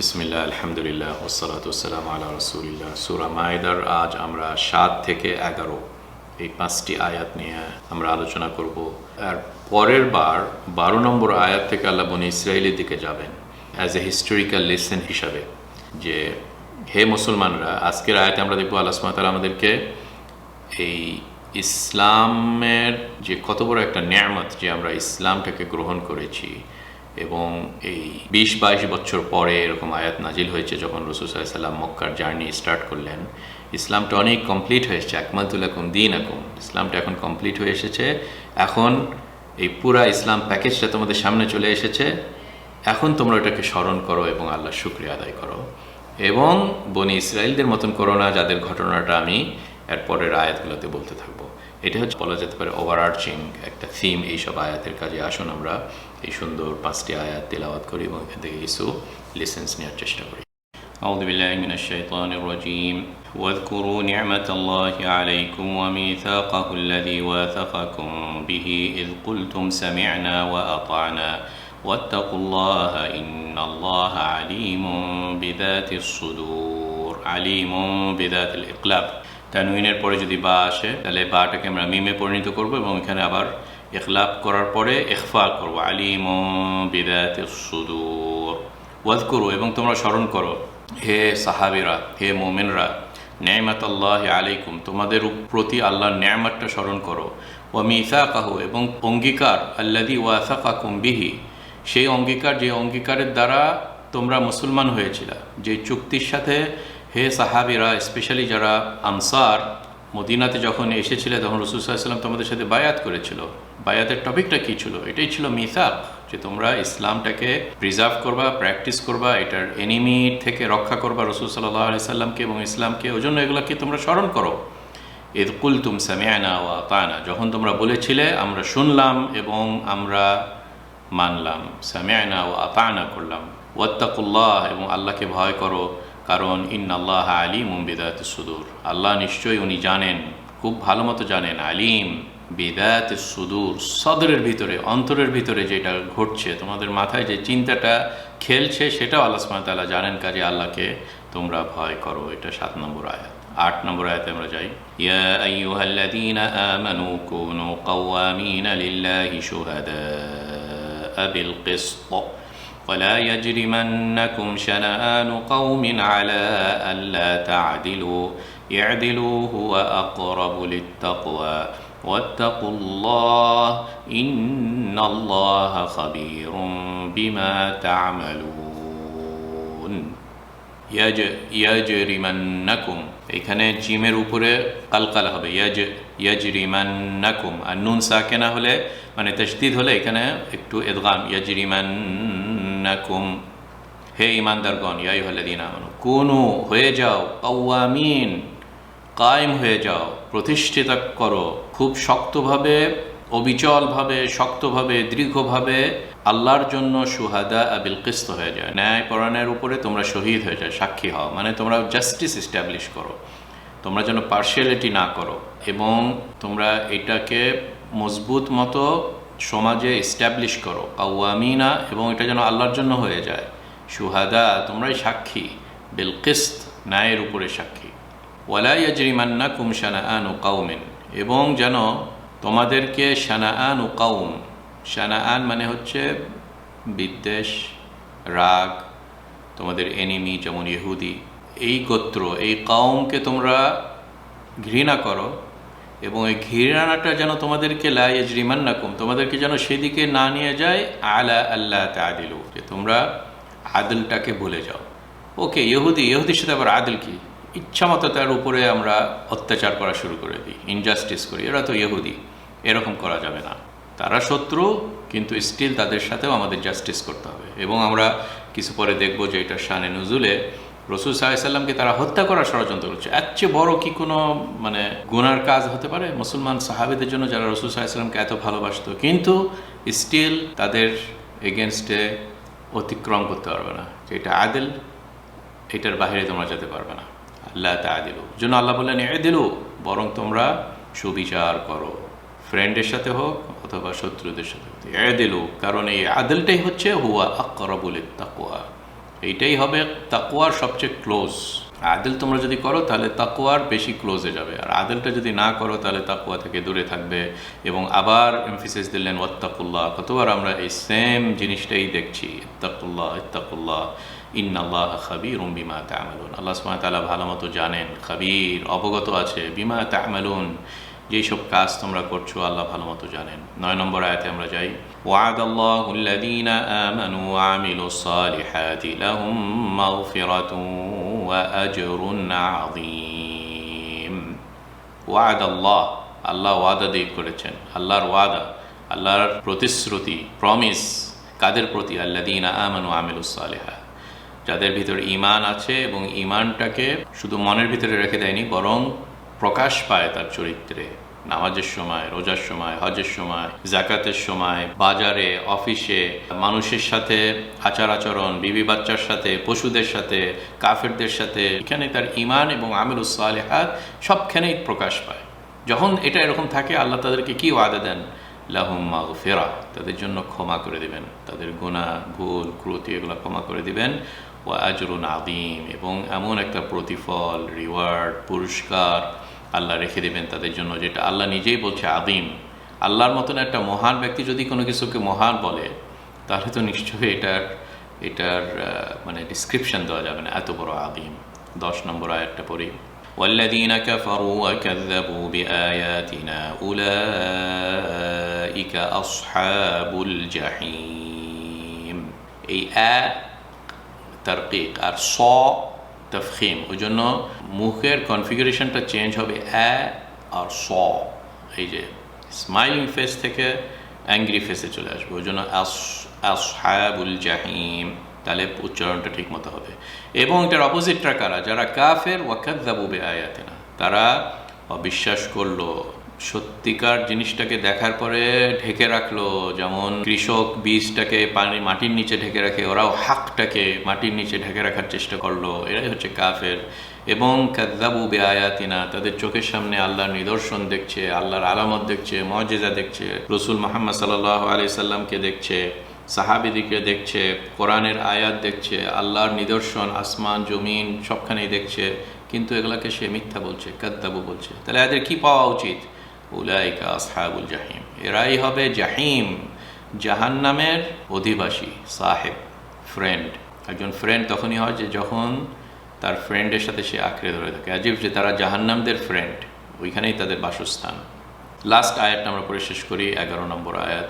বিসমিল্লাহ, আলহামদুলিল্লাহ ওসালাত ওসালাম আল্লাহ রসুলিল্লাহ। সুরা মায়েদার আজ আমরা সাত থেকে এগারো এই পাঁচটি আয়াত নিয়ে আমরা আলোচনা করব। আর পরের বার বারো নম্বর আয়াত থেকে আল্লাহ বনি ইসরায়েলের দিকে যাবেন অ্যাজ এ হিস্টোরিক্যাল লেসেন হিসাবে। যে হে মুসলমানরা, আজকের আয়াতে আমরা দেখব আল্লাহ সুমাতাল আমাদেরকে এই ইসলামের যে কত বড় একটা নিয়ামত যে আমরা ইসলামটাকে গ্রহণ করেছি এবং এই বিশ বাইশ বছর পরে এরকম আয়াত নাজিল হয়েছে যখন রসুল সাল্লাম মক্কার জার্নি স্টার্ট করলেন, ইসলামটা অনেক কমপ্লিট হয়েছে একমাতুল এখন দিন এখন ইসলামটা এখন কমপ্লিট হয়ে এসেছে। এখন এই পুরা ইসলাম প্যাকেজটা তোমাদের সামনে চলে এসেছে। এখন তোমরা এটাকে স্মরণ করো এবং আল্লাহর শুক্রিয়া আদায় করো। এবং বনি ইসরায়েলদের মতন করো না, যাদের ঘটনাটা আমি এরপরের আয়াতগুলোতে বলতে থাকবো এটা হচ্ছে বলা যেতে পারে ওভারআর্চিং একটা থিম এইসব আয়াতের কাজে আসুন আমরা এই সুন্দর পাঁচটি আয়াত তেলাওয়াত করি এবং এখান থেকে কিছু লেসেন্স নেওয়ার চেষ্টা করি أعوذ بالله من الشيطان الرجيم واذكروا نعمة الله عليكم وميثاقه الذي واثقكم به إذ قلتم سمعنا وأطعنا واتقوا الله إن الله عليم بذات الصدور عليم بذات الإقلاب তানউইনের পরে যদি বা আসে, তাহলে বাটাকে আমরা মিমে পরিণত করব এবং এখানে আবার ইখলাপ করার পরে ইখফা করব। আলিম বিদাত সুদূর। ওয়াদ করো এবং তোমরা স্মরণ করো, হে সাহাবিরা, হে মোমেনরা ন্যায়মাত আল্লাহ আলাইকুম, তোমাদের প্রতি আল্লাহর ন্যায়মাতটা স্মরণ করো। ও মিসা কাহু এবং অঙ্গীকার আল্লাদি ওয়াসাকাকুম বিহি, সেই অঙ্গীকার যে অঙ্গীকারের দ্বারা তোমরা মুসলমান হয়েছিল, যে চুক্তির সাথে হে সাহাবিরা স্পেশালি যারা আনসার, মদিনাতে যখন এসেছিলে, তখন রসুল সাল্লাম তোমাদের সাথে বায়াত করেছিল। বায়াতের টপিকটা কী ছিল? এটাই ছিল মিসাক, যে তোমরা ইসলামটাকে প্রিজার্ভ করবা প্র্যাকটিস করবা, এটার এনিমি থেকে রক্ষা করবা রসুল সাল্লাহ সাল্লামকে এবং ইসলামকে ওই জন্য এগুলোকে তোমরা স্মরণ করো। এদ কুল তুম সামিয়ানা ওয়া যখন তোমরা বলেছিলে, আমরা শুনলাম এবং আমরা মানলাম। সামিয়ানা ও আতানা করলাম। ওয়াত্তাকুল্লাহ এবং আল্লাহকে ভয় করো। কারণ ইন আল্লাহ আলিম বিদাত সুদূর। আল্লাহ নিশ্চয়ই উনি জানেন, খুব ভালো মতো জানেন, আলিম বিদাত সুদূর। সদরের ভিতরে, অন্তরের ভিতরে যেটা ঘটছে, তোমাদের মাথায় যে চিন্তাটা খেলছে, সেটাও আল্লাহ সুমাতাল্লাহ জানেন, কাজে আল্লাহকে তোমরা ভয় করো। এটা সাত নম্বর আয়াত। আট নম্বর আয়াতে আমরা যাই। ইয়া আইয়ুহাল্লাযীনা আমানু কুনু কাওয়ামিনা লিল্লাহি শুহাদা বিল কিসত। ولا يجرمنكم شنآن قوم على ألا تعدلوا اعدلوا هو أقرب للتقوى واتقوا الله إن الله خبير بما تعملون ইয়াজ ইয়াজরিমান্নাকুম এখানে জিমের উপরে কালকালা হবে ইয়াজ ইয়াজরিমান্নাকুম আর নুন সাকেনা হলে মানে তসদিদ হলে এখানে একটু এদগাম ইয়াজরিমান্নাকুম হে ইমানদারগণ ইয়াই হলে দিন আমানু কোনু হয়ে যাও কাউয়ামিন কায়েম হয়ে যাও প্রতিষ্ঠিত করো, খুব শক্তভাবে, অবিচলভাবে, শক্তভাবে, দীর্ঘভাবে আল্লাহর জন্য সুহাদা আবিল কিস্ত হয়ে যায়। ন্যায় পরায়ণের উপরে তোমরা শহীদ হয়ে যায়, সাক্ষী হও। মানে তোমরা জাস্টিস এস্টাবলিশ করো। তোমরা যেন পার্সিয়ালিটি না করো। এবং তোমরা এটাকে মজবুত মতো সমাজে এস্টাবলিশ করো, আওয়ামিনা এবং এটা যেন আল্লাহর জন্য হয়ে যায়। সুহাদা তোমরাই সাক্ষী। বিল কিস্ত, ন্যায়ের উপরে সাক্ষী। ওয়ালাই কুম কুমশানা আন ও কাউমেন এবং যেন তোমাদেরকে শানা আন ও কাউম শানা আন মানে হচ্ছে বিদ্বেষ, রাগ, তোমাদের এনিমি যেমন ইহুদি। এই গোত্র, এই কাউমকে তোমরা ঘৃণা করো এবং এই ঘৃণাটা যেন তোমাদেরকে লাইজ রিমান্নাকুম তোমাদেরকে যেন সেদিকে না নিয়ে যায়, আলা আল্লাহ তাদিলু যে তোমরা আদলটাকে ভুলে যাও। ওকে, ইহুদি, ইহুদির সাথে আবার আদল কি? ইচ্ছা মতো তার উপরে আমরা অত্যাচার করা শুরু করে দিই ইনজাস্টিস করি। এরা তো ইহুদি, এরকম করা যাবে না। তারা শত্রু, কিন্তু স্টিল তাদের সাথেও আমাদের জাস্টিস করতে হবে। এবং আমরা কিছু পরে দেখব যে এটা শানে নজুলে রসুল সাহাইসাল্লামকে তারা হত্যা করার ষড়যন্ত্র করছে। এর চেয়ে বড় কি কোনো মানে গুনার কাজ হতে পারে? মুসলমান সাহাবিদের জন্য যারা রসুল সাল্লামকে এত ভালোবাসতো, কিন্তু স্টিল তাদের এগেনস্টে অতিক্রম করতে পারবে না। যে এটা আদেল, এটার বাহিরে তোমরা যেতে পারবে না। আল্লাহ তা দিল জন্য আল্লাহ বললেন এ দিল বরং তোমরা সুবিচার করো। ফ্রেন্ডের সাথে হোক অথবা শত্রুদের সাথে হোক। এ দিল কারণ এই আদলটাই হচ্ছে হুয়া আকরাবুল তাকুয়া এইটাই হবে তাকুয়ার সবচেয়ে ক্লোজ। আদেল তোমরা যদি করো, তাহলে তাকুয়ার বেশি ক্লোজে যাবে। আর আদেলটা যদি না করো, তাহলে তাকুয়া থেকে দূরে থাকবে এবং আবার এমফিসিস দিলেন, ওয়াত্তাকুল্লাহ। কতবার আমরা এই সেম জিনিসটাই দেখছি, ইত্তাকুল্লাহ ইত্তাকুল্লাহ। ইন্নাল্লাহ খাবির বিমা তামালুন। আল্লাহ তাআলা ভালো মতো জানেন, খাবির অবগত আছে, বিমা তামালুন। যেই সব কাজ তোমরা করছো আল্লাহ ভালো মতো জানেন নয় নম্বর আয়াতে আমরা যাই وعد الله الذين آمنوا وعملوا الصالحات لهم مغفرة وأجر عظيم ওয়াদ আল্লাহ আল্লাহ ওয়াদা দিয়ে করেছেন আল্লাহর ওয়াদা আল্লাহর প্রতিশ্রুতি প্রমিস কাদের প্রতি আল্লাদিনা আমানু আমিলুসালেহা যাদের ভিতর ইমান আছে এবং ইমানটাকে শুধু মনের ভিতরে রেখে দেয়নি বরং প্রকাশ পায় তার চরিত্রে। নামাজের সময়, রোজার সময়, হজের সময় জাকাতের সময়, বাজারে, অফিসে, মানুষের সাথে আচার আচরণ, বিবি বাচ্চার সাথে, পশুদের সাথে, কাফেরদের সাথে, এখানে তার ইমান এবং আমির সালেহাত সবখানেই প্রকাশ পায়। যখন এটা এরকম থাকে, আল্লাহ তাদেরকে কি ওয়াদা দেন? লাহুম ফেরা তাদের জন্য ক্ষমা করে দিবেন। তাদের গুণা ভুল, ক্রুতি এগুলো ক্ষমা করে দিবেন। ও আজরুন আদিম এবং এমন একটা প্রতিফল, রিওয়ার্ড, পুরস্কার আল্লাহ রেখে দেবেন তাদের জন্য যেটা আল্লাহ নিজেই বলছে আদিম আল্লাহর মতন একটা মহান ব্যক্তি যদি কোনো কিছুকে মহান বলে তাহলে তো নিশ্চয়ই এটার এটার আহ, মানে ডিসক্রিপশন দেওয়া যাবে না এত বড় আদিম দশ নম্বর আয়াতটা পড়ি والذين كفروا وكذبوا بآياتنا أولئك أصحاب الجحيم এই আ তারকিক আর স তফখিম। ওই জন্য মুখের কনফিগারেশনটা চেঞ্জ হবে অ্যা আর স। এই যে স্মাইলিং ফেস থেকে অ্যাংরি ফেসে চলে আসবে। ওই জন্য আসহাবুল জাহিম। তাহলে উচ্চারণটা ঠিক মতো হবে। এবং এটার অপোজিটটা কারা? যারা কাফের ওয়াকাদ্দাবু বে আয়াতেনা তারা অবিশ্বাস করল। সত্যিকার জিনিসটাকে দেখার পরে ঢেকে রাখল, যেমন কৃষক বীজটাকে পানি মাটির নিচে ঢেকে রাখে ওরাও হাকটাকে মাটির নিচে ঢেকে রাখার চেষ্টা করল। এরাই হচ্ছে কাফের। এবং কাদ্দাবু বে আয়াতিনা তাদের চোখের সামনে আল্লাহর নিদর্শন দেখছে, আল্লাহর আলামত দেখছে মজেজা দেখছে, রসুল মোহাম্মদ সাল্লাহ আলি সাল্লামকে দেখছে সাহাবিদিকে দেখছে, কোরআনের আয়াত দেখছে, আল্লাহর নিদর্শন, আসমান, জমিন সবখানেই দেখছে। কিন্তু এগুলাকে সে মিথ্যা বলছে কাদ্দাবু বলছে। তাহলে এদের কি পাওয়া উচিত? উলাইকা আসহাবুল জাহিম এরাই হবে জাহিম জাহান্নামের অধিবাসী সাহেব ফ্রেন্ড একজন ফ্রেন্ড তখনই হয় যে যখন তার ফ্রেন্ডের সাথে সে আঁকড়ে ধরে থাকে আজিব যে তারা জাহান্নামদের ফ্রেন্ড ওইখানেই তাদের বাসস্থান লাস্ট আয়াতটা আমরা পড়ে শেষ করি এগারো নম্বর আয়াত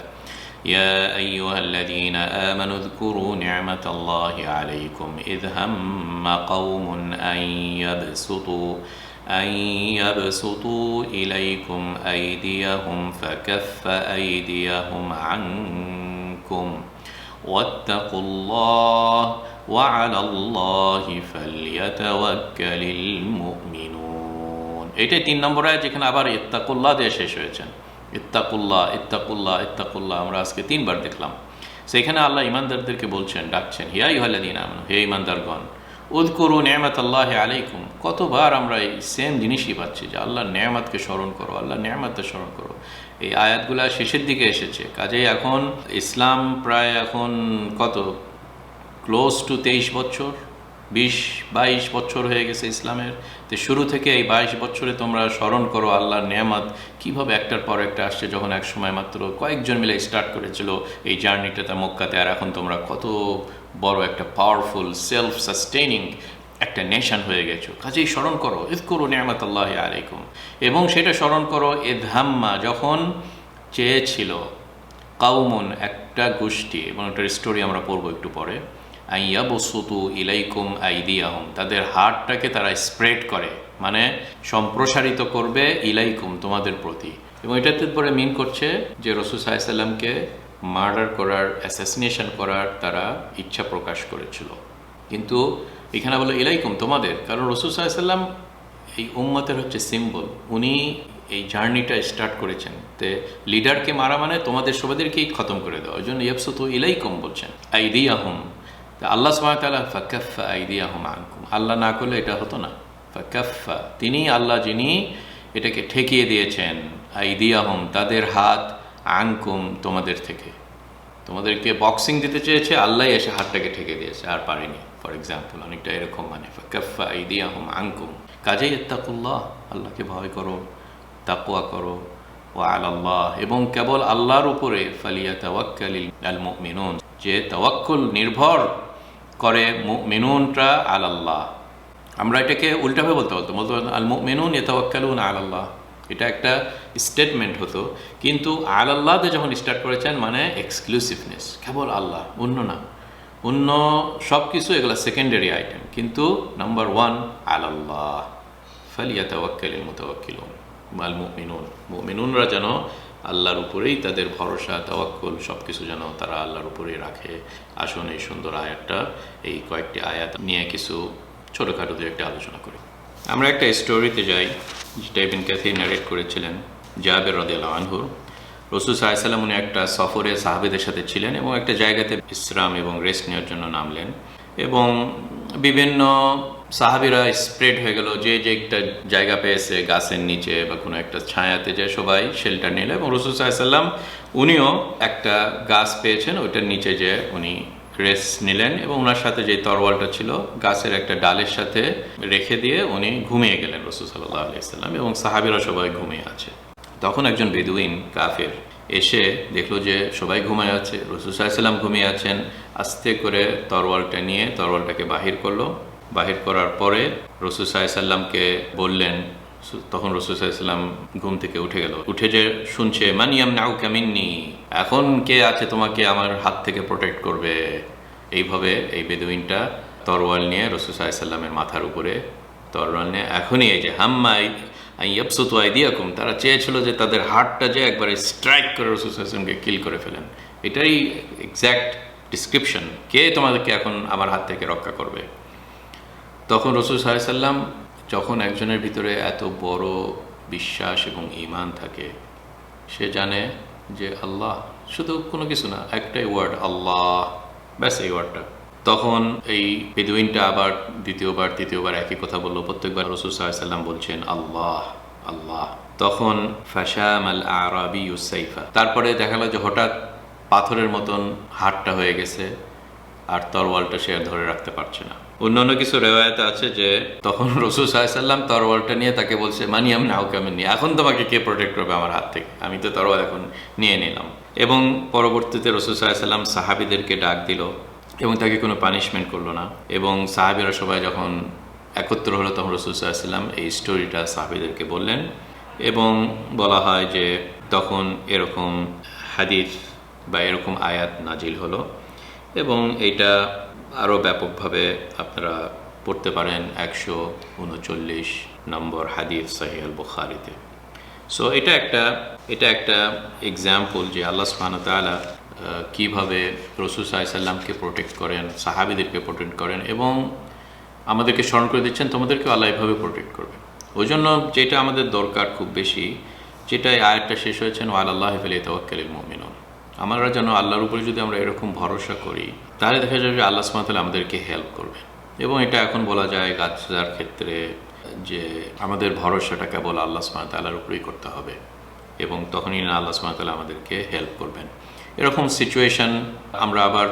يا أيها الذين آمنوا اذكروا نعمة الله عليكم إذ هم قوم أن يبسطوا أن يبسطوا إليكم أيديهم فكف أيديهم عنكم واتقوا الله وعلى الله فليتوكل المؤمنون এটাই তিন নম্বর আয়াত যেখানে আবার ইত্তাকুল্লাহ দিয়ে শেষ হয়েছেন ইত্তাকুল্লাহ ইত্তাকুল্লাহ ইত্তাকুল্লাহ আমরা আজকে তিনবার দেখলাম সেখানে আল্লাহ ইমানদারদেরকে বলছেন ডাকছেন হিয়া ইহাল্লাদিন আমন হে ইমানদারগণ উদ করু নেয়ামত আল্লাহ আলাইকুম। কতবার আমরা এই সেম জিনিসই পাচ্ছি যে আল্লাহ নেয়ামতকে স্মরণ করো, আল্লাহ নেয়ামতকে স্মরণ করো। এই আয়াতগুলা শেষের দিকে এসেছে। কাজেই এখন ইসলাম প্রায় এখন কত? ক্লোজ টু তেইশ বছর, বিশ, বাইশ বছর হয়ে গেছে ইসলামের। তো শুরু থেকে এই বাইশ বছরে তোমরা স্মরণ করো আল্লাহর নেয়ামত। কীভাবে একটার পর একটা আসছে যখন এক সময় মাত্র কয়েকজন মিলে স্টার্ট করেছিল এই জার্নিটা জার্নিটাতে মক্কাতে। আর এখন তোমরা কত বড় একটা পাওয়ারফুল সেলফ সাস্টেনিং একটা নেশন হয়ে গেছো। কাজেই স্মরণ করো ইদ করো নেয়ামত আল্লাহ আলাইকুম। এবং সেটা স্মরণ করো এধাম্মা যখন চেয়েছিল কাউমুন একটা গোষ্ঠী, এবং একটা স্টোরি আমরা পড়ব একটু পরে আইয়াবসুতু ইলাইকুম আইদিয়াহুম তাদের হাতটাকে তারা স্প্রেড করে মানে সম্প্রসারিত করবে ইলাইকুম তোমাদের প্রতি। এবং এটাতে পরে মিন করছে যে রসুল সাল্লামকে মার্ডার করার, অ্যাসাসিনেশন করার তারা ইচ্ছা প্রকাশ করেছিল। কিন্তু এখানে বলো, ইলাইকুম, তোমাদের। কারণ রসুল সাল্লাম এই উম্মতের হচ্ছে সিম্বল। উনি এই জার্নিটা স্টার্ট করেছেন তে লিডারকে মারা মানে তোমাদের সবাদেরকেই খতম করে দেওয়া। ওই জন্য ইয়বসুতু ইলাইকুম বলছেন, আইদিয়াহুম। তা আল্লাহ সুমাতালা ফাকাফা আহম আনকুম। আল্লাহ না করলে এটা হতো না। ফাকাফা তিনি আল্লাহ যিনি এটাকে ঠেকিয়ে দিয়েছেন আইদি আহম তাদের হাত আনকুম তোমাদের থেকে। তোমাদেরকে বক্সিং দিতে চেয়েছে, আল্লাহ এসে হাতটাকে ঠেকে দিয়েছে, আর পারেনি। ফর এক্সাম্পল অনেকটা এরকম মানে কাফা ইদিয়াহুম আনকুম। কাজেই ইত্তাকুল্লাহ আল্লাহকে ভয় করো তাকুয়া করো ও আল্লাহ এবং কেবল আল্লাহর উপরে ফালিয়া তাওয়াক্কালিল আল মুমিনুন যে তাওয়াক্কুল নির্ভর করে মুমিনুনরা আলাল্লাহ। আমরা এটাকে উল্টাভাবে বলতে বলতো বলতে আল মুমিনুন ইয়াতাওয়াক্কালুন আলাল্লাহ। এটা একটা স্টেটমেন্ট হতো। কিন্তু আলাল্লাহতে যখন স্টার্ট করেছেন মানে এক্সক্লুসিভনেস কেবল আল্লাহ, অন্য না। অন্য সব কিছু এগুলো সেকেন্ডারি আইটেম কিন্তু নাম্বার ওয়ান আল আল্লাহ। ফালিয়া ফালিয়াতাওয়াক্কালিল মুতাওয়াক্কিলুন আল মুমিনুন। মুমিনুনরা যেন আল্লাহর উপরেই তাদের ভরসা, তাওয়াক্কল সব কিছু যেন তারা আল্লাহর উপরেই রাখে। আসুন এই সুন্দর আয়াতটা, এই কয়েকটি আয়াত নিয়ে কিছু ছোটোখাটো দু একটা আলোচনা করি। আমরা একটা স্টোরিতে যাই। যেটা ক্যাথি ন্যারেট করেছিলেন জাবের রদিয়াল আনহুর রসুল সাহাইসাল্লাম উনি একটা সফরে সাহাবেদের সাথে ছিলেন এবং একটা জায়গাতে বিশ্রাম এবং রেস্ট নেওয়ার জন্য নামলেন এবং বিভিন্ন সাহাবিরা স্প্রেড হয়ে গেল, যে যে একটা জায়গা পেয়েছে গাছের নিচে বা কোনো একটা ছায়াতে যে সবাই শেল্টার নিল এবং রসুল সাহাইসাল্লাম উনিও একটা গাছ পেয়েছেন, ওইটার নিচে যে উনি রেস্ট নিলেন এবং ওনার সাথে যে তরওয়ালটা ছিল, গাছের একটা ডালের সাথে রেখে দিয়ে উনি ঘুমিয়ে গেলেন রসুল সাল্লাহ আলাইসাল্লাম এবং সাহাবিরা সবাই ঘুমিয়ে আছে। তখন একজন বেদুইন কাফের এসে দেখল যে সবাই ঘুমায় আছে। রসুল সাল্লাম ঘুমিয়ে আছেন। আস্তে করে তরওয়ালটা নিয়ে তরওয়ালটাকে বাহির করল। বাহির করার পরে রসুল সাল্লামকে বললেন তখন রসুল সাল্লাম ঘুম থেকে উঠে গেল। উঠে যে শুনছে মানিয়াম নাও কামিননি এখন কে আছে তোমাকে আমার হাত থেকে প্রোটেক্ট করবে? এইভাবে এই বেদুইনটা তরওয়াল নিয়ে রসুল সাল্লামের মাথার উপরে তরওয়াল নিয়ে, এখনই এই যে হাম্মাই ইয়াবসুতু আইদিয়াকুম? তারা চেয়েছিল যে তাদের হার্টটা যে একবারে স্ট্রাইক করে রসুল সাল্লামকে কিল করে ফেলেন। এটাই এক্স্যাক্ট ডিসক্রিপশন কে তোমাদেরকে এখন আমার হাত থেকে রক্ষা করবে। তখন রসুল সাল্লাম যখন একজনের ভিতরে এত বড় বিশ্বাস এবং ইমান থাকে, সে জানে যে আল্লাহ শুধু কোনো কিছু না, একটাই ওয়ার্ড আল্লাহ। ব্যাস এই ওয়ার্ডটা তখন এই বেদুইনটা আবার দ্বিতীয়বার, তৃতীয়বার একই কথা বলল। প্রত্যেকবার রসুল সাল্লাম বলছেন, আল্লাহ আল্লাহ। তখন ফ্যাশাম আল আরবি ইউসাইফা তারপরে দেখা গেল যে হঠাৎ পাথরের মতন হাটটা হয়ে গেছে, আর তরওয়ালটা সে ধরে রাখতে পারছে না। অন্যান্য কিছু রেওয়ায়তে আছে যে তখন রসুল সাল্লাম তরওয়ালটা নিয়ে তাকে বলছে, মানি আমি নাও কেমন নিয়ে এখন তোমাকে কে প্রোটেক্ট করবে আমার হাত থেকে? আমি তো তরওয়াল এখন নিয়ে নিলাম। এবং পরবর্তীতে রসুল সাল্লাম সাহাবিদেরকে ডাক দিল এবং তাকে কোনো পানিশমেন্ট করল না। এবং সাহাবিরা সবাই যখন একত্র হলো, তখন রসুল সাল্লাম এই স্টোরিটা সাহাবিদেরকে বললেন এবং বলা হয় যে তখন এরকম হাদিস বা এরকম আয়াত নাজিল হলো। এবং এটা আরও ব্যাপকভাবে আপনারা পড়তে পারেন একশো উনচল্লিশ নম্বর হাদিফ সাহিয়াল বুখারিতে সো এটা একটা এটা একটা এক্সাম্পল যে আল্লাহ সুবহানাহু তাআলা কীভাবে রসুল সাল্লামকে প্রোটেক্ট করেন, সাহাবিদেরকে প্রোটেক্ট করেন এবং আমাদেরকে স্মরণ করে দিচ্ছেন, তোমাদেরকেও আল্লাহ এভাবে প্রোটেক্ট করবে। ওই জন্য যেটা আমাদের দরকার খুব বেশি যেটা এই আয়াতটা শেষ হয়েছেন ওয়াল আল্লাহ ফেলে তওয়াক্কালিল মুমিনুন। আমরা যেন আল্লাহর উপরে যদি আমরা এরকম ভরসা করি, তাহলে দেখা যাবে যে আল্লাহ সুমাতাল আমাদেরকে হেল্প করবে। এবং এটা এখন বলা যায় গাছ গাছার ক্ষেত্রে যে আমাদের ভরসাটা কেবল আল্লাহ সুমাতাল্লাহর উপরেই করতে হবে। এবং তখনই না আল্লাহ সুমাতাল্লাহ আমাদেরকে হেল্প করবেন। এরকম সিচুয়েশন আমরা আবার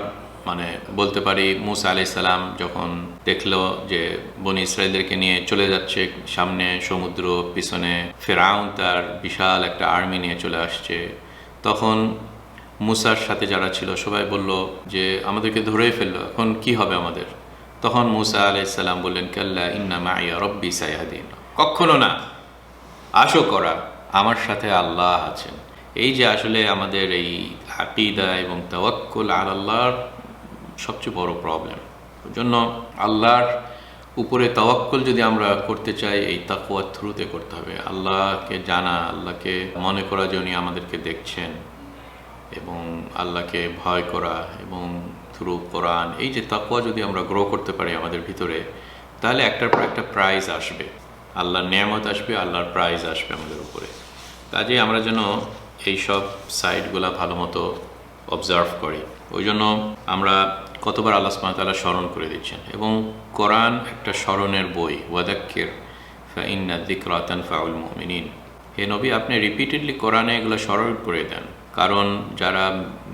মানে বলতে পারি, মুসা আলাই সালাম যখন দেখল যে বনি ইসরায়েলদেরকে নিয়ে চলে যাচ্ছে সামনে সমুদ্র, পিছনে ফেরাউন তার বিশাল একটা আর্মি নিয়ে চলে আসছে, তখন মুসার সাথে যারা ছিল, সবাই বলল যে, আমাদেরকে ধরেই ফেলল, এখন কি হবে আমাদের? তখন মুসা আলাইসাল্লাম বললেন, কাল্লা ইন্না মাইয়া রব্বি সাইহাদিন কখনো না। আশো করা, আমার সাথে আল্লাহ আছেন। এই যে আসলে আমাদের এই আকিদা এবং তাওয়াক্কুল আর আল্লাহর সবচেয়ে বড় প্রবলেম ওই জন্য আল্লাহর উপরে তাওয়াক্কুল যদি আমরা করতে চাই, এই তাকুয়ার থ্রুতে করতে হবে। আল্লাহকে জানা, আল্লাহকে মনে করা যে উনি আমাদেরকে দেখছেন। এবং আল্লাহকে ভয় করা এবং থ্রু কোরআন, এই যে তাকুয়া যদি আমরা গ্রো করতে পারি আমাদের ভিতরে, তাহলে একটার পর একটা প্রাইজ আসবে। আল্লাহর নিয়ামত আসবে, আল্লাহর প্রাইজ আসবে আমাদের উপরে। কাজে আমরা যেন এই সব সাইটগুলা ভালো মতো অবজার্ভ করি। ওই জন্য আমরা কতবার আল্লাহ সুমাতাল্লাহ স্মরণ করে দিচ্ছেন। এবং কোরআন একটা স্মরণের বই, ওয়াদাক্কির, ফাইন্না দিকরাতান ফাউল মুমিনিন। হে নবী, আপনি রিপিটেডলি কোরআনে এগুলো স্মরণ করে দেন। কারণ যারা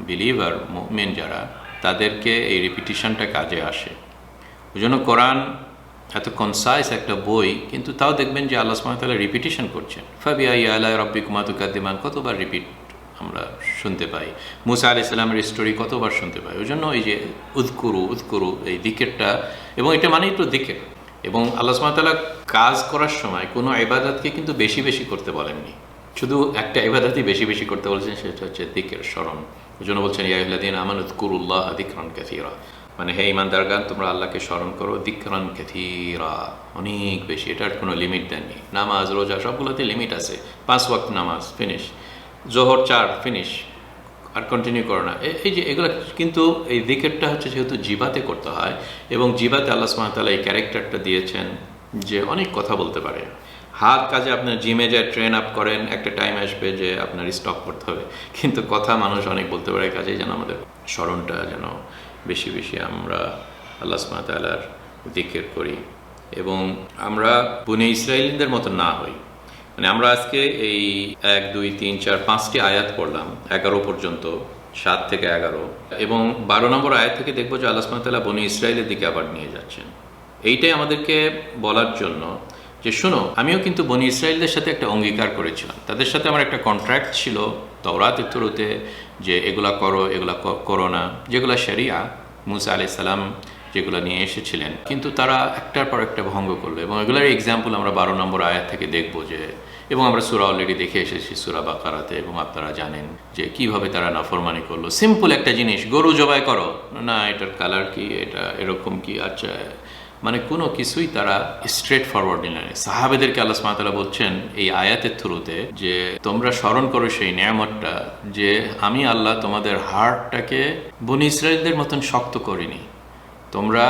বিলিভার মুভমেন যারা, তাদেরকে এই রিপিটিশনটা কাজে আসে। ওই জন্য কোরআন এত কনসাইজ একটা বই, কিন্তু তাও দেখবেন যে আল্লাহ সুবহানাহু রিপিটিশন করছেন। ফাবিয়া আল্লাহ রব্বি কুমাতুকাদ্দিমান কতবার রিপিট আমরা শুনতে পাই। মুসা আলি সাল্লামের স্টোরি কতবার শুনতে পাই। ওই জন্য এই যে উৎকুরু উৎকুরু এই দিকেরটা, এবং এটা মানেই তো দিকের। এবং আল্লাহ সুবহানাহু কাজ করার সময় কোনো ইবাদতকে কিন্তু বেশি বেশি করতে বলেননি। শুধু একটা ইবাদতই বেশি বেশি করতে বলেছেন, সেটা হচ্ছে দিকের স্মরণ। ওই জন্য বলছেন ইয়াহিল্লাদিন আমান উৎকুরুল্লাহ দিকরণ কাথিরা মানে হে ইমানদার গান, তোমরা আল্লাহকে স্মরণ করো দিকরণ কাথিরা অনেক বেশি, এটার কোনো লিমিট দেননি নামাজ, রোজা, সবগুলোতে লিমিট আছে। পাঁচ ওয়াক্ত নামাজ, ফিনিশ। জোহর চার, ফিনিশ। আর কন্টিনিউ করো না। এই যে এগুলো কিন্তু এই দিকেরটা হচ্ছে যেহেতু জিবাতে করতে হয় এবং জিবাতে আল্লাহ সুমাতাল্লাহ এই ক্যারেক্টারটা দিয়েছেন যে অনেক কথা বলতে পারে। হাত কাজে আপনার জিমে যায় ট্রেন আপ করেন, একটা টাইম আসবে যে আপনার স্টপ করতে হবে। কিন্তু কথা মানুষ অনেক বলতে পারে কাজেই যেন আমাদের স্মরণটা যেন বেশি বেশি আমরা আল্লাহ সুমাতাল্লার দিকের করি। এবং আমরা বুনে ইসরায়েলিনদের মতো না হই। মানে আমরা আজকে এই এক, দুই, তিন, চার, পাঁচটি আয়াত পড়লাম, এগারো পর্যন্ত, সাত থেকে এগারো। এবং বারো নম্বর আয়াত থেকে দেখব যে আল্লাহ সুবহানাহু বনি ইসরায়েলের দিকে আবার নিয়ে যাচ্ছেন। এইটাই আমাদেরকে বলার জন্য যে শোনো, আমিও কিন্তু বনি ইসরায়েলদের সাথে একটা অঙ্গীকার করেছিলাম। তাদের সাথে আমার একটা কন্ট্রাক্ট ছিল, তওরাতের থ্রুতে, যে এগুলা করো এগুলা করো না, যেগুলা শরিয়া মুসা আলাইহিস সালাম যেগুলো নিয়ে এসেছিলেন। কিন্তু তারা একটার পর একটা ভঙ্গ করল এবং এগুলোর এক্সাম্পল আমরা বারো নম্বর আয়াত থেকে দেখব যে, এবং আমরা সুরা অলরেডি দেখে এসেছি, সুরা বাকারাতে, এবং আপনারা জানেন যে কীভাবে তারা নাফরমানি করল। সিম্পল একটা জিনিস, গরু জবাই করো। না, এটার কালার কি, এটা এরকম কি আচ্ছা মানে কোনো কিছুই তারা স্ট্রেট ফরওয়ার্ড নিলেন সাহাবেদেরকে আল্লাহ সুবহানাহু বলছেন এই আয়াতের থ্রুতে যে তোমরা স্মরণ করো সেই নিয়ামতটা যে আমি আল্লাহ তোমাদের হার্টটাকে বনি ইসরায়েলদের মতন শক্ত করিনি। তোমরা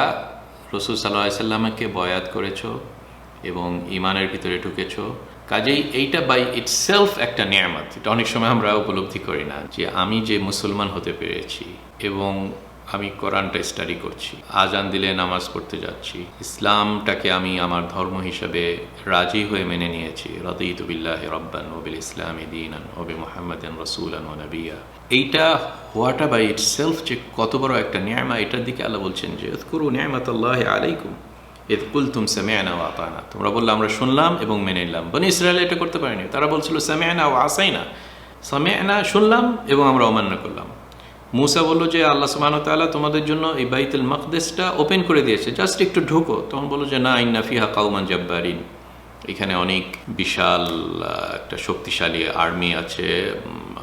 রসুল সাল্লাহ সাল্লামকে বয়াত করেছ এবং ইমানের ভিতরে ঢুকেছো। কাজেই এইটা বাই ইটসেলফ একটা নিয়ামত। এটা অনেক সময় আমরা উপলব্ধি করি না যে আমি যে মুসলমান হতে পেরেছি এবং আমি কোরআনটা স্টাডি করছি, আজান দিলে নামাজ পড়তে যাচ্ছি। ইসলামটাকে আমি আমার ধর্ম হিসাবে রাজি হয়ে মেনে নিয়েছি। রদিতুবিল্লাহ রব্বান ওবিল ইসলামী দিন ওবি মোহাম্মদ রসুলান নবিয়া। এইটা হওয়াটা বাই ইট সেলফ যে কত বড় একটা ন্যায়মা এটার দিকে আল্লাহ বলছেন যে করু ন্যায়মাত আল্লাহ আলাইকুম এদ কুলতুম সামিয়ানা ও আতানা। তোমরা বললে, আমরা শুনলাম এবং মেনে নিলাম। বনি ইসরায়েল এটা করতে পারেনি। তারা বলছিল সামিয়ানা ও আসাইনা। সামিয়ানা শুনলাম এবং আমরা অমান্য করলাম। মুসা বলল যে আল্লাহ ওয়া তাআলা তোমাদের জন্য এই বাইতুল মাকদেসটা ওপেন করে দিয়েছে। জাস্ট একটু ঢুকো। তখন বলল যে, না, ইন্না ফিহা কাউমান জাব্বারিন। এখানে অনেক বিশাল একটা শক্তিশালী আর্মি আছে।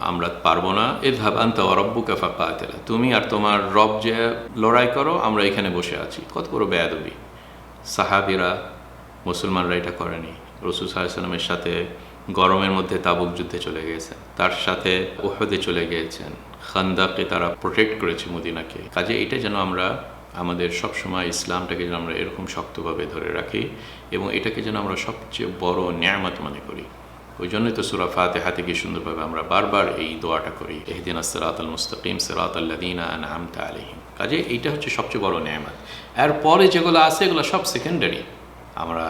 আমরা পারব না। এ ভাবান্ত অরব্বু কাফা কাতেলা তুমি আর তোমার রব যে লড়াই করো, আমরা এখানে বসে আছি। কত বড় বেয়াদবি। সাহাবিরা, মুসলমানরা এটা করেনি। রসুল সাল্লামের সাথে গরমের মধ্যে তাবুক যুদ্ধে চলে গিয়েছেন তার সাথে ওহদে চলে গিয়েছেন। খান্দাকে তারা প্রোটেক্ট করেছে মদিনাকে। কাজে এটা যেন আমরা, আমাদের সবসময় ইসলামটাকে যেন আমরা এরকম শক্তভাবে ধরে রাখি এবং এটাকে যেন আমরা সবচেয়ে বড় ন্যায়ামত মনে করি। ওই জন্যই তো সুরা ফাতে হাতে গিয়ে সুন্দরভাবে আমরা বারবার এই দোয়াটা করি এহদিন আসরাত আল মুস্তাকিম সিরাত আল্লাদিনা আনআমতা আলাইহিম। কাজে এইটা হচ্ছে সবচেয়ে বড় নিয়ামত। এরপরে যেগুলো আছে এগুলো সব সেকেন্ডারি আমরা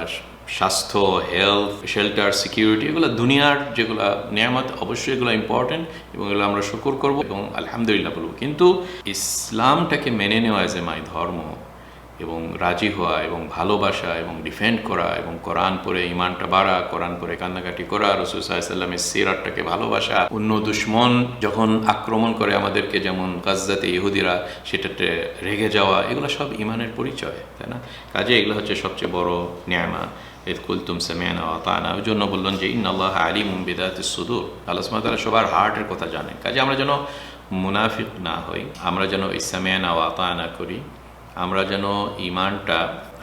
স্বাস্থ্য হেলথ শেল্টার সিকিউরিটি এগুলো দুনিয়ার যেগুলো নিয়ামত, অবশ্যই এগুলো ইম্পর্টেন্ট এবং এগুলো আমরা শুকুর করব এবং আলহামদুলিল্লাহ বলব। কিন্তু ইসলামটাকে মেনে নেওয়া এ মাই ধর্ম এবং রাজি হওয়া এবং ভালোবাসা এবং ডিফেন্ড করা এবং কোরআন পরে ইমানটা বাড়া, কোরআন পরে কান্নাকাটি করা, রসুল সাল্লামের সিরাটটাকে ভালোবাসা, অন্য দুশ্মন যখন আক্রমণ করে আমাদেরকে যেমন গাজ্জাতে ইহুদিরা সেটাতে রেগে যাওয়া, এগুলো সব ইমানের পরিচয়, তাই না? কাজে এগুলো হচ্ছে সবচেয়ে বড় ন্যায়মা এদ কুলতুম সেমেনা তানা ওই জন্য বললেন যে ইন্নআল্লাহ আলী মুম্বিদাত সুদূর আল্লাহ ওয়া তাআলা সবার হার্টের কথা জানেন। কাজে আমরা যেন মুনাফিক না হই, আমরা যেন ইসামেনা ওয়াতানা করি, আমরা যেন ইমানটা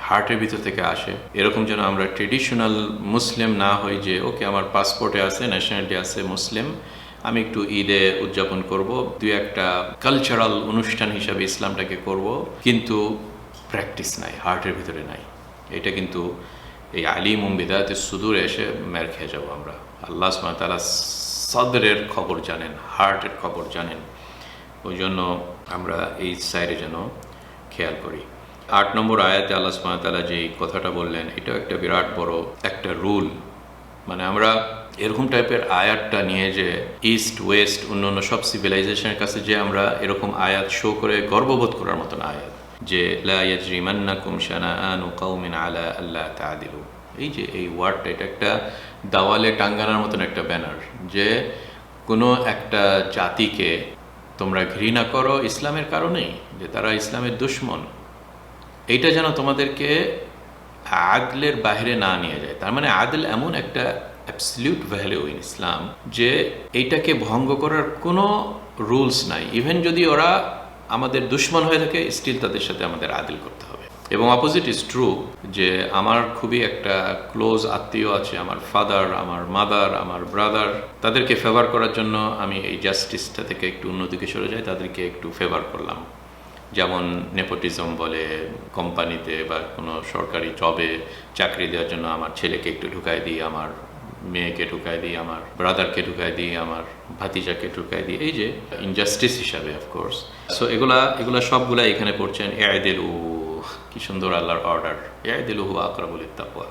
হার্টের ভিতর থেকে আসে। এরকম যেন আমরা ট্রেডিশনাল মুসলিম না হই যে, ওকে আমার পাসপোর্টে আছে ন্যাশনালিটি আছে, মুসলিম, আমি একটু ঈদে উদযাপন করব, দুই একটা কালচারাল অনুষ্ঠান হিসাবে ইসলামটাকে করব, কিন্তু প্র্যাকটিস নাই, হার্টের ভিতরে নাই। এটা কিন্তু এই আলিম বিদায়তে সুদূরে এসে মের খেয়ে যাব আমরা। আল্লাহ ওয়া সদরের খবর জানেন, হার্টের খবর জানেন। ওই জন্য আমরা এই সাইডে যেন খেয়াল করি। আট নম্বর আয়াতে আল্লাহ তাআলা যে কথাটা বললেন এটাও একটা বিরাট বড় একটা রুল। মানে আমরা এরকম টাইপের আয়াতটা নিয়ে যে ইস্ট, ওয়েস্ট অন্য অন্য সব সিভিলাইজেশনের কাছে যে আমরা এরকম আয়াত শো করে গর্ববোধ করার মতন আয়াত। যে, লা ইয়াজরিমান্নাকুম শানাআনু কওমিন আলা আল্লা তা'দিলু। এই যে, এই ওয়ার্ডটা এটা একটা দাওয়ালে টাঙ্গানোর মতন একটা ব্যানার যে, কোনো একটা জাতিকে তোমরা ঘৃণা করো ইসলামের কারণেই যে তারা ইসলামের দুশ্মন। এইটা যেন তোমাদেরকে আদলের বাইরে না নিয়ে যায়। তার মানে আদল এমন একটা অ্যাবসলিউট ভ্যালু ইন ইসলাম যে, এইটাকে ভঙ্গ করার কোনো রুলস নাই। ইভেন যদি ওরা আমাদের দুশ্মন হয়ে থাকে স্টিল তাদের সাথে আমাদের আদিল করতে হবে। এবং অপোজিট ইজ ট্রু যে আমার খুবই একটা ক্লোজ আত্মীয় আছে, আমার ফাদার আমার মাদার আমার ব্রাদার তাদেরকে ফেভার করার জন্য আমি এই জাস্টিসটা থেকে একটু উন্নতিকে সরে যাই, তাদেরকে একটু ফেভার করলাম। যেমন নেপোটিজম বলে কোম্পানিতে বা কোনো সরকারি জবে চাকরি দেওয়ার জন্য আমার ছেলেকে একটু ঢুকাই দিই, আমার মেয়েকে ঢুকাই দিই আমার ব্রাদারকে ঢুকাই দিই আমার ভাতিজাকে ঢুকাই দিই এই যে ইনজাস্টিস হিসাবে অফকোর্স সো এগুলা এগুলা সবগুলা এখানে পড়ছেন এআদিলু কি সুন্দর আল্লাহর অর্ডার এআদিলু হু আকরাবুল তাকওয়া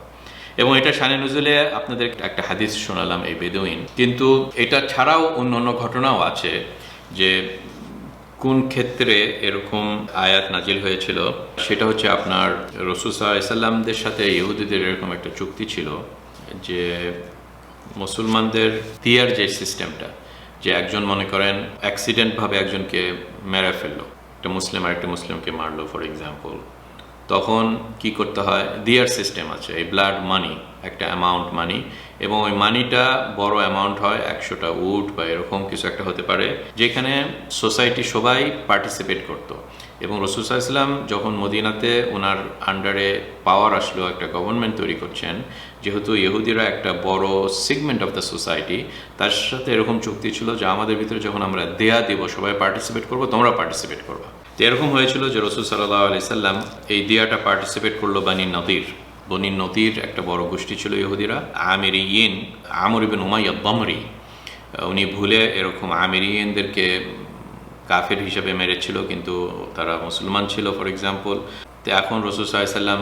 এবং এটা শানে নজুলে আপনাদের একটা হাদিস শোনালাম, এই বেদুইন। কিন্তু এটা ছাড়াও অন্য অন্য ঘটনাও আছে যে কোন ক্ষেত্রে এরকম আয়াত নাজিল হয়েছিল, সেটা হচ্ছে আপনার রসুসা ইসাল্লামদের সাথে ইহুদিদের এরকম একটা চুক্তি ছিল যে মুসলমানদের দিয়ার যে সিস্টেমটা যে একজন মনে করেন অ্যাক্সিডেন্টভাবে একজনকে মেরে ফেলল, একটা মুসলিম আর একটা মুসলিমকে মারলো ফর এক্সাম্পল তখন কি করতে হয়? দিয়ার সিস্টেম আছে, এই ব্লাড মানি একটা অ্যামাউন্ট মানি এবং ওই মানিটা বড় অ্যামাউন্ট হয়, একশোটা উড বা এরকম কিছু একটা হতে পারে, যেখানে সোসাইটি সবাই পার্টিসিপেট করত। এবং রসুসা ইসলাম যখন মদিনাতে ওনার আন্ডারে পাওয়ার আসলো, একটা গভর্নমেন্ট তৈরি করছেন, যেহেতু ইহুদিরা একটা বড় সিগমেন্ট অফ দ্য সোসাইটি তার সাথে এরকম চুক্তি ছিল যে আমাদের ভিতরে যখন আমরা দেয়া দিব, সবাই পার্টিসিপেট করব, তোমরা পার্টিসিপেট করব। তো এরকম হয়েছিল যে রসুল সাল্লাহ আলি সাল্লাম এই দিয়াটা পার্টিসিপেট করল বানী নদীর। বনি নদীর একটা বড় গোষ্ঠী ছিল ইহুদিরা আমির ইন আমর ইবেন উমাইয়া বমরি উনি ভুলে এরকম আমিরিয়েনদেরকে কাফের হিসেবে মেরেছিল, কিন্তু তারা মুসলমান ছিল ফর এক্সাম্পল তো এখন রসুল সাল্লাম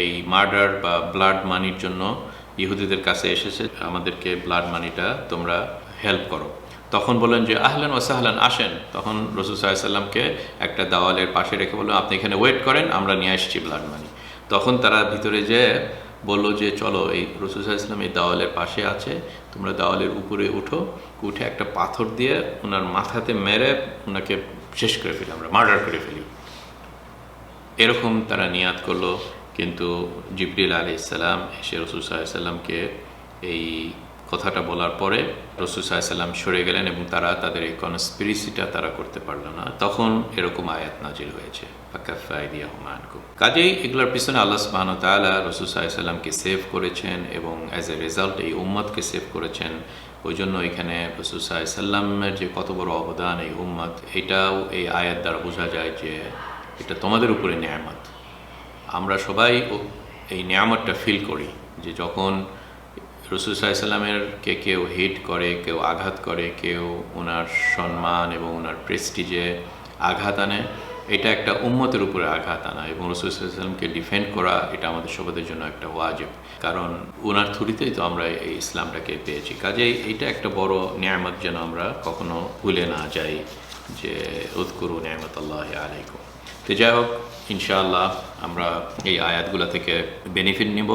এই মার্ডার বা ব্লাড মানির জন্য ইহুদিদের কাছে এসেছে, আমাদেরকে ব্লাড মানিটা তোমরা হেল্প করো। তখন বললেন যে, আহলান ওয়াসাহলান আসেন। তখন রসুল সাল্লামকে একটা দাওয়ালের পাশে রেখে বলল আপনি এখানে ওয়েট করেন, আমরা নিয়ে আসছি ব্লাড মানি। তখন তারা ভিতরে যে বলল যে, চলো, এই রসুল্লাহ ইসলাম এই দেওয়ালের পাশে আছে। তোমরা দেওয়ালের উপরে উঠো, উঠে একটা পাথর দিয়ে ওনার মাথাতে মেরে ওনাকে শেষ করে ফেলি, আমরা মার্ডার করে ফেলি। এরকম তারা নিয়াত করল, কিন্তু জিবরিল আলি ইসাল্লাম এসে রসুল সাল্লামকে এই কথাটা বলার পরে রসুল সাল্লাম সরে গেলেন এবং তারা তাদের এই কনস্পিরিসিটা তারা করতে পারল না। তখন এরকম আয়াত নাজিল হয়েছে। কাজেই এগুলোর পিছনে আল্লাহ সুবাহন তালা রসুল সাল্লামকে সেভ করেছেন এবং অ্যাজ এ রেজাল্ট এই উম্মতকে সেভ করেছেন। ওই জন্য এখানে রসুল সাল্লামের যে কত বড় অবদান এই উম্মত এটাও এই আয়াত দ্বারা বোঝা যায় যে এটা তোমাদের উপরে নিয়ামত। আমরা সবাই এই নিয়ামতটা ফিল করি যে যখন রসুল সাল্লামের কে কেউ হিট করে, কেউ আঘাত করে, কেউ ওনার সম্মান এবং ওনার প্রেস্টিজে আঘাত আনে, এটা একটা উম্মতের উপরে আঘাত আনা এবং রসুল সাল্লামকে ডিফেন্ড করা এটা আমাদের সবাদের জন্য একটা ওয়াজেব। কারণ ওনার থুরিতেই তো আমরা এই ইসলামটাকে পেয়েছি। কাজেই এটা একটা বড় নিয়ামত যেন আমরা কখনো ভুলে না যাই যে উৎকুরু নিয়ামত আল্লাহ আলাইকুম। তো যাই হোক, ইনশাআল্লাহ আমরা এই আয়াতগুলো থেকে বেনিফিট নিব।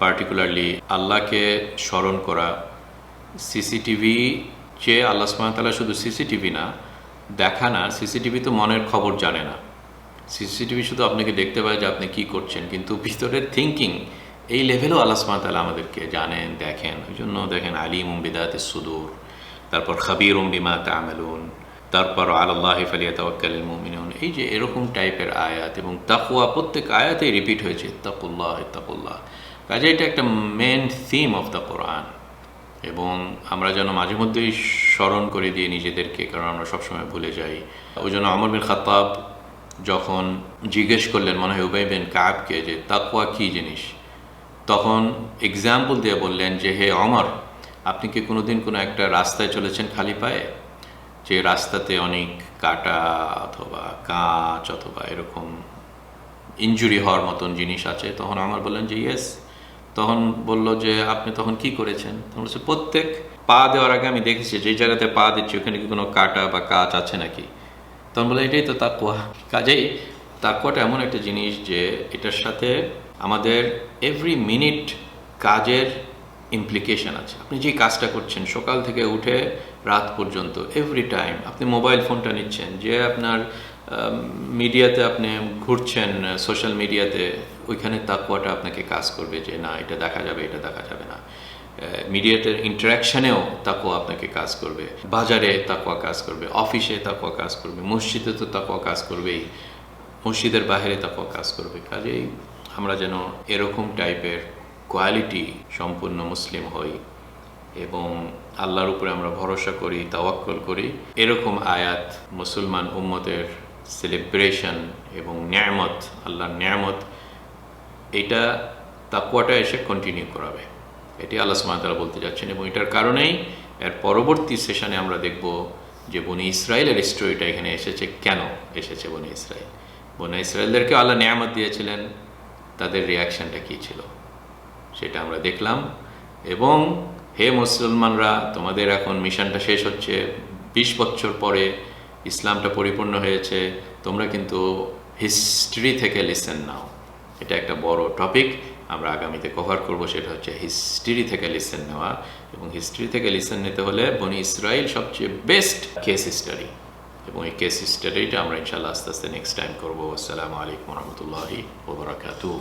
পার্টিকুলারলি আল্লাহকে স্মরণ করা সিসিটিভি যে আল্লাহ সুমতাল্লাহ শুধু সিসিটিভি না, দেখা না সিসিটিভি তো মনের খবর জানে না। সিসিটিভি শুধু আপনাকে দেখতে পায় যে আপনি কি করছেন, কিন্তু ভিতরের থিঙ্কিং এই লেভেলও আল্লাহ সুমতাল্লাহ আমাদেরকে জানেন, দেখেন। ওই জন্য দেখেন আলিম উম্বিদাতে সুদূর, তারপর খাবির উম্বিমা তামেলুন, তারপর আল্লাহ ফালিয়া তাওয়াক্কাল মুমিনুন। এই যে এরকম টাইপের আয়াত এবং তাকুয়া প্রত্যেক আয়াতেই রিপিট হয়েছে, ইত্তাকুল্লাহ ইত্তাকুল্লাহ। কাজে এটা একটা main theme of the Quran এবং আমরা যেন মাঝে মধ্যেই স্মরণ করে দিয়ে নিজেদেরকে, কারণ আমরা সবসময় ভুলে যাই। ওই জন্য আমর বিন খাতাব যখন জিজ্ঞেস করলেন, মনে হয় উবাই বিন কাবকে, যে তাকুয়া কী জিনিস? তখন এক্সাম্পল দিয়ে বললেন যে, হে অমর আপনি কি কোনোদিন কোনো একটা রাস্তায় চলেছেন খালি পায়ে? যে রাস্তাতে অনেক কাটা অথবা কাঁচ অথবা এরকম ইঞ্জুরি হওয়ার মতন জিনিস আছে? তখন আমার বললেন যে ইয়েস তখন বলল যে, আপনি তখন কি করেছেন? তখন বলছে, প্রত্যেক পা দেওয়ার আগে আমি দেখেছি, যে জায়গাতে পা দিচ্ছি, ওখানে কি কোনো কাটা বা কাজ আছে নাকি? তখন বলে এটাই তো তাকুয়া। কাজেই তাকুয়াটা এমন একটা জিনিস যে, এটার সাথে আমাদের এভরি মিনিট কাজের ইমপ্লিকেশন আছে। আপনি যে কাজটা করছেন, সকাল থেকে উঠে রাত পর্যন্ত এভরি টাইম আপনি মোবাইল ফোনটা নিচ্ছেন, যে আপনার মিডিয়াতে আপনি ঘুরছেন সোশ্যাল মিডিয়াতে ওইখানে তাকুয়াটা আপনাকে কাজ করবে যে, না, এটা দেখা যাবে, এটা দেখা যাবে না। মিডিয়াতে ইন্টারাকশানেও তাকুয়া আপনাকে কাজ করবে। বাজারে তাকুয়া কাজ করবে অফিসে তাকুয়া কাজ করবে, মসজিদে তো তাকুয়া কাজ করবেই, মসজিদের বাইরে তাকুয়া কাজ করবে। কাজেই আমরা যেন এরকম টাইপের কোয়ালিটি সম্পূর্ণ মুসলিম হই এবং আল্লাহর উপরে আমরা ভরসা করি, তাওয়াক্কল করি। এরকম আয়াত মুসলমান উম্মতের সেলিব্রেশন এবং ন্যায়ামত আল্লাহর ন্যায়ামত এটা তাকুয়াটা এসে কন্টিনিউ করাবে। এটি আল্লাহ সুমাতারা বলতে যাচ্ছেন এবং এটার কারণেই এর পরবর্তী সেশনে আমরা দেখব যে বনি ইসরায়েলের স্টোরিটা এখানে এসেছে কেন এসেছে বনি ইসরায়েল? বনি ইসরায়েলদেরকে আল্লাহ নিয়ামত দিয়েছিলেন, তাদের রিয়াকশনটা কী ছিল? সেটা আমরা দেখলাম এবং হে মুসলমানরা, তোমাদের এখন মিশনটা শেষ হচ্ছে, বিশ বছর পরে ইসলামটা পরিপূর্ণ হয়েছে, তোমরা কিন্তু হিস্ট্রি থেকে লিসেন নাও। এটা একটা বড় টপিক আমরা আগামীতে কভার করব, সেটা হচ্ছে হিস্ট্রি থেকে লিসেন নেওয়া। এবং হিস্ট্রি থেকে লিসেন নিতে হলে বনি ইসরায়েল সবচেয়ে বেস্ট কেস স্টাডি এবং এই কেস স্টাডিটা আমরা ইনশাল্লাহ আস্তে আস্তে নেক্সট টাইম করব। আসসালামু আলাইকুম রহমতুল্লাহি ওবরাকাতু